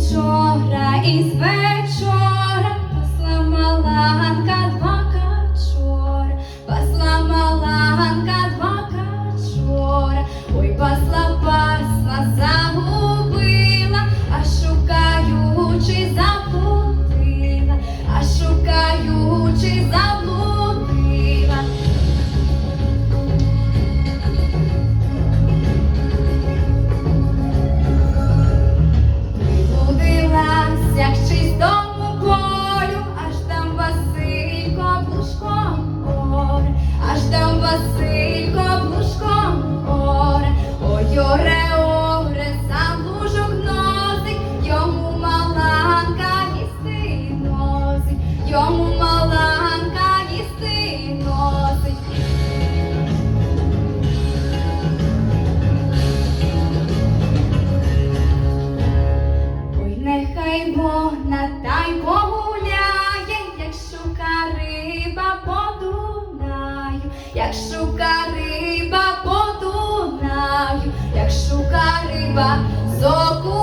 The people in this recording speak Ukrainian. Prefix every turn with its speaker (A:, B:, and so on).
A: Вчора і вечора. Василько блужком оре, ой оре, оре, сам лужок носить, йому маланка їсти носить, йому маланка їсти носить. Ой, нехай вона та й як шука риба по Дунаю, як шука риба з окунем